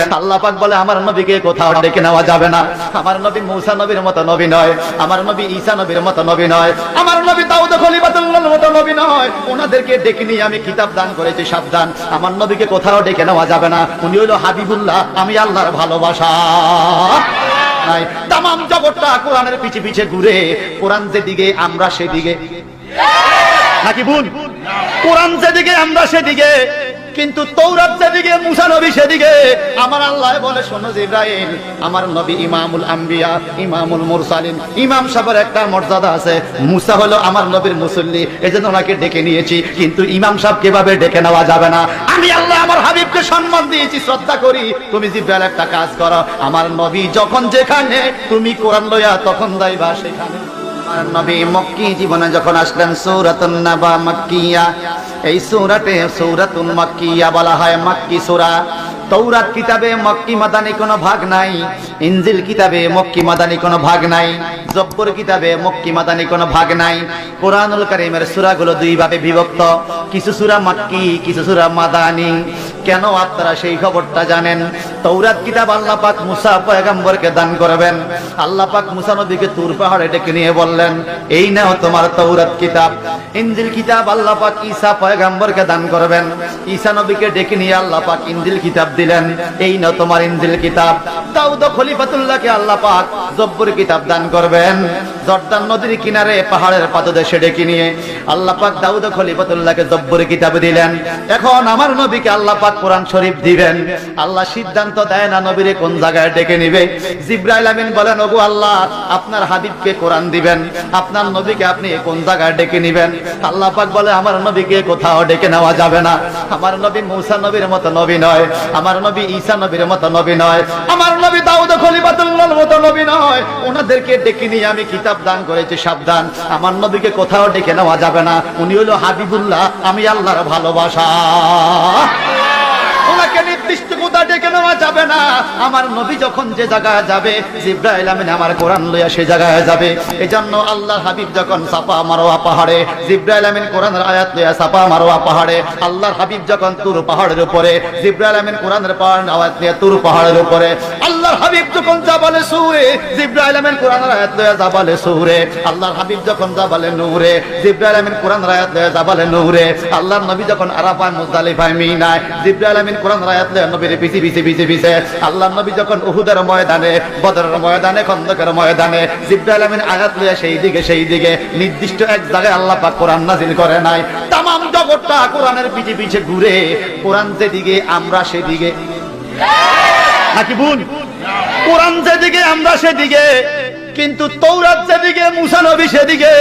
আল্লাহ পাক বলে, আমার নবীকে কোথাও ডেকে নেওয়া যাবে না। আমার নবী মূসা নবীর মতো নবী নয়। আমার নবী ঈসা নবীর মতো নবী নয়। আমার নবী দাউদ খলিফাতুল্লাহর মতো নবী নয়। ওনাদেরকে ডেকে নিয়ে আমি কিতাব দান করেছি, সাবধান। আমার নবীকে কোথাও ডেকে নেওয়া যাবে না। উনি হলো হাবিবুল্লাহ। আমি আল্লাহর ভালোবাসা। নাই, তামাম জগৎটা কোরআনের পিছে পিছে ঘুরে, কোরআন যেদিকে, আমরা সেদিকে। নাকি ভুল? কোরআন যেদিকে, আমরা সেদিকে। কিন্তু তৌরাত যেদিকে, মুসা নবী সেদিকে। আমার আল্লাহ বলে, শোনো আমার নবী ইমামুল আম্বিয়া, ইমামুল মুরসালিন, ইমাম সাহেবের একটা মর্যাদা আছে। মুসা হলো আমার নবীর মুসল্লি ওনাকে ডেকে নিয়েছি। কিন্তু ইমাম সাহেব কীভাবে ডেকে নেওয়া যাবে না? আমি আল্লাহ আমার হাবিবকে সম্মান দিয়েছি, শ্রদ্ধা করি। তুমি জিব্রাইল, একটা কাজ করো। আমার নবী যখন যেখানে, তুমি কোরআন লইয়া তখন যাইবা সেখানে। নবী মক্কি জীবনে যখন আসলেন, সূরাতুন নাবা মাক্কিয়া, এই সৌরাটে সূরাতুন মক্কিয়া বলা হয় মাক্কি সূরা। তৌরাত কিতাবে মক্কি মাদানি কোনো ভাগ নাই, ইনজিল কিতাবে মক্কি মাদানি কোনো ভাগ নাই, জব্বর কিতাবে মক্কি মাদানি কোনো ভাগ নাই। কোরআনুল কারিমের সূরাগুলো দুই ভাবে বিভক্ত, কিছু সূরা মাক্কি, কিছু সূরা মাদানি। কেন আপনারা সেই খবরটা জানেন? তৌরাত কিতাব আল্লাহ পাক মুসা পয়গম্বরকে দান করবেন। আল্লাহ পাক মুসা নবীকে তুর পাহাড়ে ডেকে নিয়ে বললেন, এই নাও তোমার তৌরাত কিতাব। ইনজিল কিতাব আল্লাহ পাক ঈসা পয়গম্বরকে দান করবেন। ঈসা নবীকে ডেকে নিয়ে আল্লাহ পাক ইনজিল কিতাব দিলেন, এই নাও তোমার ইনজিল কিতাব। দাউদ খলিফাতুল্লাহকে আল্লাহ পাক জব্বর কিতাব দান করবেন। জর্দান নদীর কিনারে পাহাড়ের পাদদেশে ডেকে নিয়ে আল্লাহ পাক দাউদ খলিফাতুল্লাহকে জব্বর কিতাব দিলেন। এখন আমার নবীকে আল্লাহ পাক কোরআন শরীফ দিবেন। আল্লাহ সিদ্ধান্ত দেয় না নবীরে কোন জায়গায় ডেকে নিবে। জিব্রাইল আমিন বলেন, ওগো আল্লাহ, আপনার হাবিবকে কোরআন দিবেন। আপনার নবীকে আপনি কোন জায়গায় ডেকে নিবেন? আল্লাহ পাক বলে, আমার নবীকে কোথাও ডেকে নেওয়া যাবে না। আমার নবী মূসা নবীর মতো নবী নয়। আমার নবী ঈসা নবীর মতো নবী নয়। আমার নবী দাউদ খলিফাতুল্লাহর মতো নবী নয়। ওনাদেরকে ডেকে নিয়ে আমি কিতাব দান করেছি, সাবধান। আমার নবীকে কোথাও ডেকে নেওয়া যাবে না। উনি হলো হাবিবুল্লাহ, আমি আল্লাহর ভালোবাসা। ওনাকে নির্দিষ্ট কোথা ডেকে নেওয়া যাবে না। আমার নবী যখন যে জায়গায় যাবে, জিব্রাইল আমিন আমার কোরআন লইয়া সে জায়গায় যাবে। এজন্য আল্লাহ হাবিব যখন সাপা মারোয়া পাহাড়ে, জিব্রাইল আমিন কোরআনের আয়াত লইয়া সাপা মারোয়া পাহাড়ে, আল্লাহর হাবিব যখন তুর পাহাড়ের উপরে, জিব্রাইল আমিন কোরআনের পাহাড় আয়াত নিয়ে তুর পাহাড়ের উপরে আল্লাহর হাবিব যখন জাবালে সুরে, জিব্রাইল আমিন কোরআনের আয়াত লইয়া জাবালে সুরে, আল্লাহর হাবিব যখন জাবালে নূরে, জিব্রাইল আমিন কোরআনের আয়াত লইয়া জাবালে নূরে, আল্লাহর নবী যখন আরাফায়, মুজদালিফায়, মিনায়, জিব্রাইল আমিন কোরআন আয়াত লইয়া নবীর পিছে পিছে পিছে পিছে, আল্লাহর নবী যখন উহুদের ময়দানে, বদরের ময়দানে, খন্দকের ময়দানে, জিব্রাইল আমিন আয়াত লইয়া সেই দিকে সেই দিকে, নির্দিষ্ট এক জায়গায় আল্লাহ পাক কোরআন নাজিল করে নাই। তামাম জগৎটা কোরআনের পিছে পিছে ঘুরে, কোরআন যেদিকে, আমরা সেদিকে। নাকি ভুল? কোরআন যেদিকে আমরা সেদিকে। কিন্তু তৌরাত যেদিকে, মুসা নবী সেদিকে।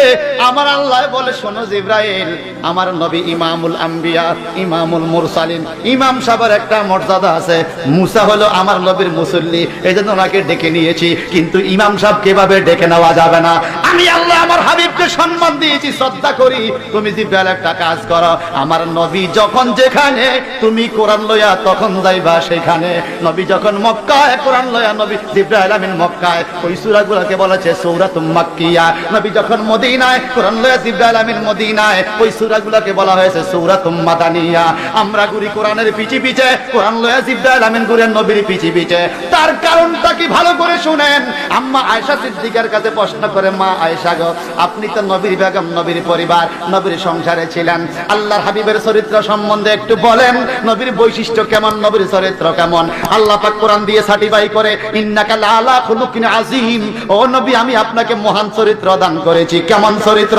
আমার আল্লাহ বলে, শোনো জিব্রাইল, আমার নবী ইমামুল আম্বিয়া, ইমামুল মুরসালিন, ইমাম সাহেবের একটা মর্যাদা আছে। মুসা হলো আমার নবীর মুসল্লি এই জন্য ওনাকে ডেকে নিয়েছি। কিন্তু ইমাম সাহেব কীভাবে ডেকে নেওয়া যাবে না? আমি আল্লাহ আমার হাবিবকে সম্মান দিয়েছি, শ্রদ্ধা করি। তুমি জিব্রাইল একটা কাজ করো। আমার নবী যখন যেখানে, তুমি কোরআন লইয়া তখন যাইবা সেখানে। নবী যখন মক্কায়, কোরআন লইয়া নবী জিব্রাইল আমিন মক্কায়। ওই সূরাগুলোকে বলেছে সূরাত মাক্কিয়া। নবী যখন মদিনায়, কোরআন লইয়া জিব্রাইল আমিন মদিনায়, ওই সূরাগুলোকে বলা হয়েছে সূরাত মাদানিয়া। আমরা ঘুরি কোরআনের পিছি পিছে, কোরআন লইয়া জিব্রাইল আমিন ঘুরেন নবীর পিছি পিছে। তার কারণটা কি ভালো করে শুনেন? আম্মা আয়েশা সিদ্দিকার কাছে প্রশ্ন করে, মা আয়েশা গো, আপনি তো নবীর বেগম, নবীর পরিবার, নবীর সংসারে ছিলেন। আল্লাহর হাবিবের চরিত্র সম্বন্ধে একটু বলেন, নবীর বৈশিষ্ট্য কেমন, নবীর চরিত্র কেমন? আল্লাহ পাক কোরআন দিয়ে সার্টিফাই করে, ইন্নাকা লালা খুলুকিন আজিম ও নবী, আমি আপনাকে মহান চরিত্র দান করেছি। কেমন চরিত্র?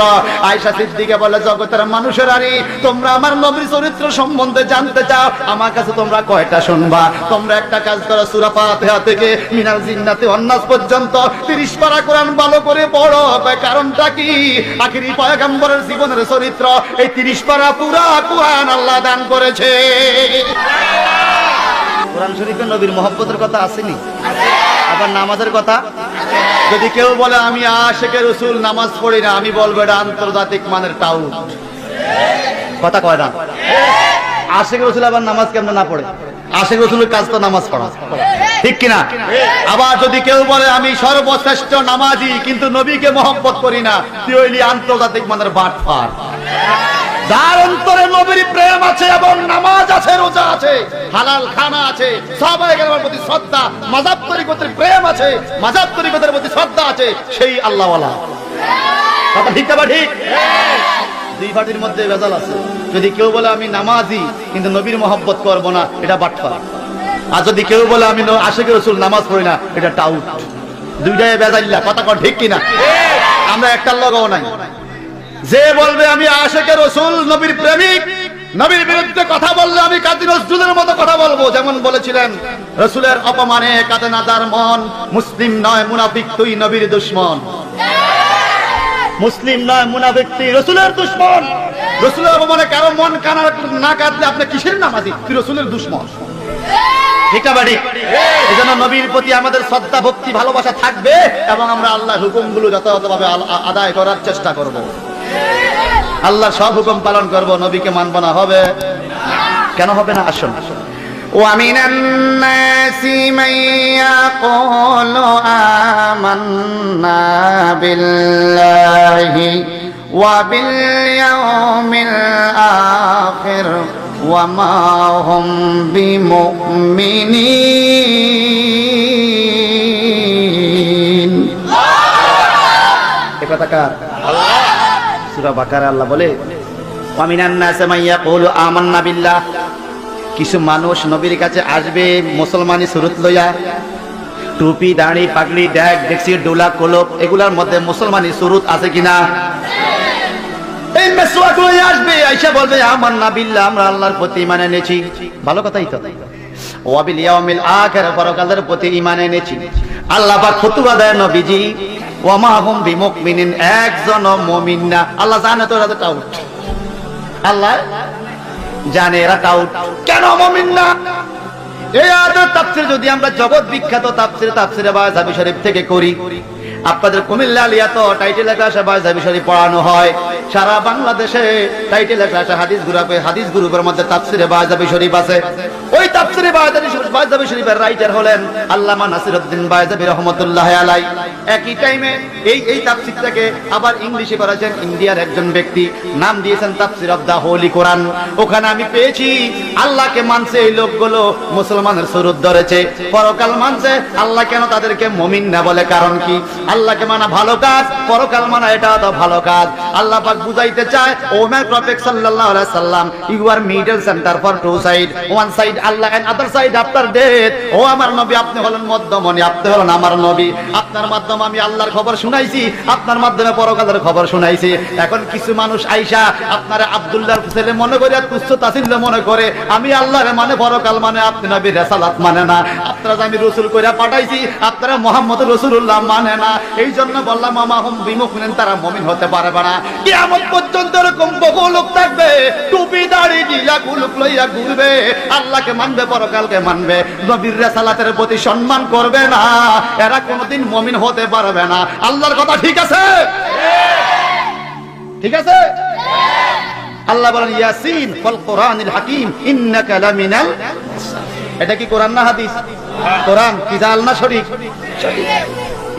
আয়েশা সিদ্দিকা বলে, জগতের মানুষের আরে তোমরা আমার নবীর চরিত্র সম্বন্ধে জানতে চাও, আমার কাছে তোমরা কয়টা শুনবা? তোমরা একটা কাজ করো, সূরা ফাতিহা থেকে মিনাল জিন্নাতে অন্নাস পর্যন্ত 30 পারা কোরআন ভালো করে পড়ো। কারণটা কি? আখিরি পয়গম্বরের জীবনের চরিত্র, এই 30 পারা পুরা কোরআন আল্লাহ দান করেছে। কোরআন শরীফে নবীর মহব্বতের কথা আসেনি? আবার নামাজের কথা? যদি কেউ বলে, আমি আশেকে রসুল, নামাজ পড়ি না, আমি বলব, এটা আন্তর্জাতিক মানের টাউট কথা কয় না? আশেক রসুল আবার নামাজ কেমন না পড়ে? আশেক রসুলের কাজ তো নামাজ পড়া। ঠিক কিনা? আবার যদি কেউ বলে, আমি সর্বশ্রেষ্ঠ নামাজি, কিন্তু নবীকে মহব্বত করি না, তুই আন্তর্জাতিক মানের বাট পার যার অন্তরে নবীর প্রেম আছে এবং নামাজ আছে, রোজা আছে, হালাল খানা আছে সবাই গেলার প্রতি শ্রদ্ধা মাজাব তরিকতের প্রেম আছে মাজাব তরিকতের প্রতি শ্রদ্ধা আছে, সেই আল্লাহওয়ালা। কথা ঠিক না ঠিক? দুই পার্টির মধ্যে ভেজাল আছে। যদি কেউ বলে আমি নামাজি, কিন্তু নবীর মহব্বত করব না, এটা বাটফা আর যদি কেউ বলে আমি আশেকে রসুল নামাজ পড়ি না, এটা টাউট দুইটাই বেজাল্লা কথা কর ঠিক কিনা? আমরা একটার লগও নাই। যে বলবে আমি আশেকে রসুল, নবীর প্রেমিক, নবীর বিরুদ্ধে কথা বললে আমি কাজী নজরুলের মতো কথা বলব, যেমন বলেছিলেন, রসুলের অপমানে কাঁদে না যার মন, মুসলিম নয় মুনাফিক, তুই নবীর দুশ্মন। মুসলিম নয় মুনাফিক, তুই রসুলের দুশ্মন। রসুলের অপমানে কারও মন কানা না কাঁদলে আপনি কিসের নামাজি? তুই রসুলের দুশ্মন। এই জন্য নবীর প্রতি আমাদের শ্রদ্ধা, ভক্তি, ভালোবাসা থাকবে, এবং আমরা আল্লাহ হুকুমগুলো যথাযথভাবে আদায় করার চেষ্টা করব। আল্লাহ সব হুকুম পালন করব নবীকে মানব না হবে কেন হবে না আসুন ومن الناس من يقول آمنا بالله وباليوم الآخر وما هم بمؤمنين এ কথা কার সূরা বাকারা আল্লাহ বলে কিছু মানুষ নবীর কাছে আসবে, মুসলমানি সুরত লইয়া, টুপি, দাড়ি, পাগড়ি, ড্যাগ দেখছি ডোলা, কলপ, এগুলার মধ্যে মুসলমানি সুরত আছে কিনা? এই আসবে আমান্না আমরা আল্লাহর প্রতি প্রতি আল্লাহ পাক খুতবা দেয় নবীজি হুম বিমুমিনিন একজন মুমিন না। আল্লাহ জানে তো এরা আল্লাহ জানে এরা টাউট কেন মুমিন না? এই আয়াতের তাফসীর যদি আমরা জগৎ বিখ্যাত তাফসীর, তাফসীরে বায়জাবি শরীফ থেকে করি, আপনাদের কুমিল্লা আলিয়া তো টাইটেল লেখা আসে বায়জাবি শরীফ পড়ানো হয়। সারা বাংলাদেশে টাইটেল আসে হাদিস গ্রুপে হাদিস গ্রুপের মধ্যে তাফসীরে বায়জাবি শরীফ আছে। ওই তাফসীরে বায়জাবি শরীফ বায়জাবি শরীফের রাইটার হলেন আল্লামা নাসিরউদ্দিন বায়জাবি রহমাতুল্লাহ আলাই। একই টাইমে এই এই তাফসীরটাকে আবার ইংলিশে করেছেন ইন্ডিয়ার একজন ব্যক্তি। নাম দিয়েছেন তাফসীর অফ দা হোলি কোরআন ওখানে আমি পেয়েছি, আল্লাহকে মানছে এই লোকগুলো, মুসলমানের সুরত ধরেছে। পরকাল মানছে, আল্লাহ কেন তাদেরকে মমিন না বলে? কারণ কি? আল্লাহকে মানা ভালো কাজ, পরকাল মানা এটা তো ভালো কাজ। আল্লাহ পাক বুঝাইতে চায় ও মাই প্রফেট সাল্লাল্লাহু আলাইহি সাল্লাম you are middle centre for two side one side Allah and other side after death ও আমার নবী, আপনি হলেন মধ্যমণি, আপনি হলেন আমার নবী। আপনার মাধ্যমে আমি আল্লাহর খবর শুনাইছি, আপনার মাধ্যমে পরকালের খবর শুনাইছি। এখন কিছু মানুষ আইসা আপনার আব্দুল্লাহর ছেলে মনে করে তুচ্ছ তাসিল্য মনে করে, আমি আল্লাহরে মানে পরকাল মানে আপনি নবী রেসালাত মানে না। আপনারা আমি রসুল কইরা পাঠাইছি, আপনারা মোহাম্মদ রসুল্লাহ মানে না। এই জন্য বললাম মামা হুম বিমুখ নেন তারা মমিন হতে পারবে না। কিয়ামত পর্যন্ত এরকম বহু লোক থাকবে, টুপি দাড়ি জিলা কুলুক লইয়া ঘুরবে। আল্লাহকে মানবে, পরকালকে মানবে। নবীর রেসালাতের প্রতি সম্মান করবে না। এরা কোনোদিন মমিন হতে পারবে না। আল্লাহর কথা ঠিক আছে? ঠিক আছে? আল্লাহ বলেন, ইয়াসিন ফল কোরআনিল হাকিম, ইন্নাকা লামিনাল এটা কি কোরআন না হাদিস? কোরআন কি জাল না শরীফ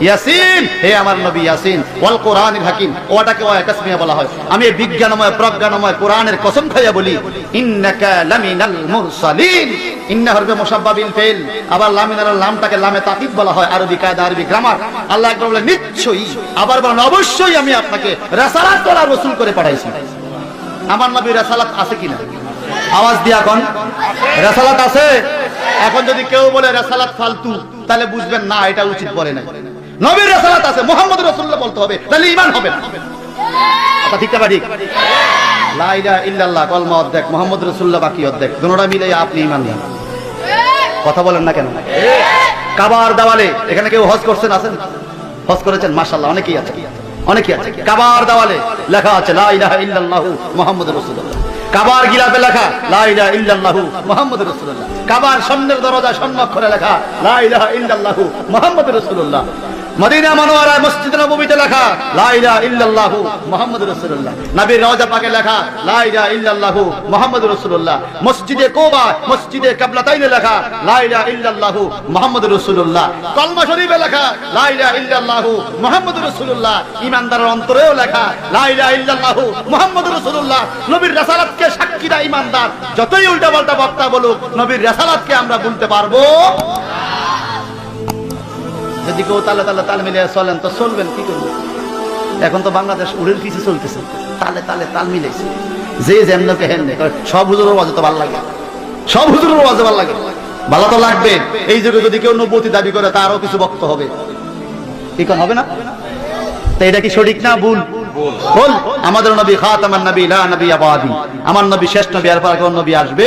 ইয়াসিন, হে আমার নবী ইয়াসিন, ওয়াল কোরআনিল হাকিম ওটাকে তাসমিয়া বলা হয়। আমি বিজ্ঞানময়, প্রজ্ঞানময় কোরআনের কসম খাইয়া বলি, ইন্নাকা লামিনাল মুরসালিন। ইন্না হরবে ফেল আবার লামটাকে লামে বলা হয়, আরবি কায়দা, আরবি গ্রামার। আল্লাহ একবার বলে, নিশ্চয়ই। আবার বলেন, অবশ্যই আমি আপনাকে রাসালাত করা রসুল করে পাঠাইছি। আমার নবী রেসালাত আছে কিনা? আওয়াজ দিয়া আছে? এখন যদি কেউ বলে রেসালাত ফালতু, তাহলে বুঝবেন, না, এটা উচিত বলে না নবীর রেসালাত আছে, মোহাম্মদ রসুল্লাহ বলতে হবে, তাহলে ইমান হবে না। কথা ঠিক না ঠিক লা ইল্লাল্লাহ, কলমা অর্ধেক, মোহাম্মদ রসুল্লাহ বাকি অর্ধেক, দুটোটা মিলে আপনি ইমান নেন। কথা বলেন না কেন? কাবার দেওয়ালে, এখানে কেউ হজ করছেন, আছেন? হজ করেছেন? মাশাআল্লাহ, অনেকেই আছে। অনেকেই আছে। কাবার দেওয়ালে লেখা আছে, লা ইল্লাল্লাহু মুহাম্মাদুর রাসূলুল্লাহ। কাবার গিলাফে লেখা, লা ইল্লাল্লাহু মুহাম্মাদুর রাসূলুল্লাহ। কাবার সামনের দরজা স্বর্ণ অক্ষরে লেখা, লা ইলাহা ইল্লাল্লাহু মুহাম্মাদুর রাসূলুল্লাহ। মদিনা মনোয়ারা মসজিদ নববীতে লেখা, লা ইলাহা ইল্লাল্লাহু মুহাম্মাদুর রাসূলুল্লাহ। নবীর রওজা পাকে লেখা, লা ইলাহা ইল্লাল্লাহু মুহাম্মাদুর রাসূলুল্লাহ। মসজিদে কোবা, মসজিদে কিবলাতাইনে লেখা, লা ইলাহা ইল্লাল্লাহু মুহাম্মাদুর রাসূলুল্লাহ। কলমা শরীফে লেখা, লা ইলাহা ইল্লাল্লাহু মুহাম্মাদুর রাসূলুল্লাহ। ইমানদারের অন্তরেও লেখা লাইলা ইল্লাল্লাহু মুহাম্মাদুর রাসূলুল্লাহ। নবীর রাসালাতকে সাক্ষী দেয় ইমানদার যতই উল্টাপাল্টা বক্তা বলুক, নবীর রাসালাতকে আমরা বলতে পারব। যদি কেউ তালে তালে তাল মিলিয়ে চলেন তো চলবেন কি করবেন? এখন তো বাংলাদেশ উড়ের কিছু চলতেছে। তালে তালে তাল মিলাইছে। যে যেমনকে হেন সব হুজুরের ওয়াজে তো ভালো লাগে। সব হুজুরের ওয়াজে ভালো লাগে। ভালো তো লাগবে। এই যুগে যদি কেউ নব্বতি দাবি করে তারও কিছু বক্ত হবে। কি কোন হবে না? তো এটা কি সঠিক না ভুল? ভুল। আমাদের নবী খাতামান নবী লা নবী আবাদি। আমার নবী শেষ নবী আর পর কোন নবী আসবে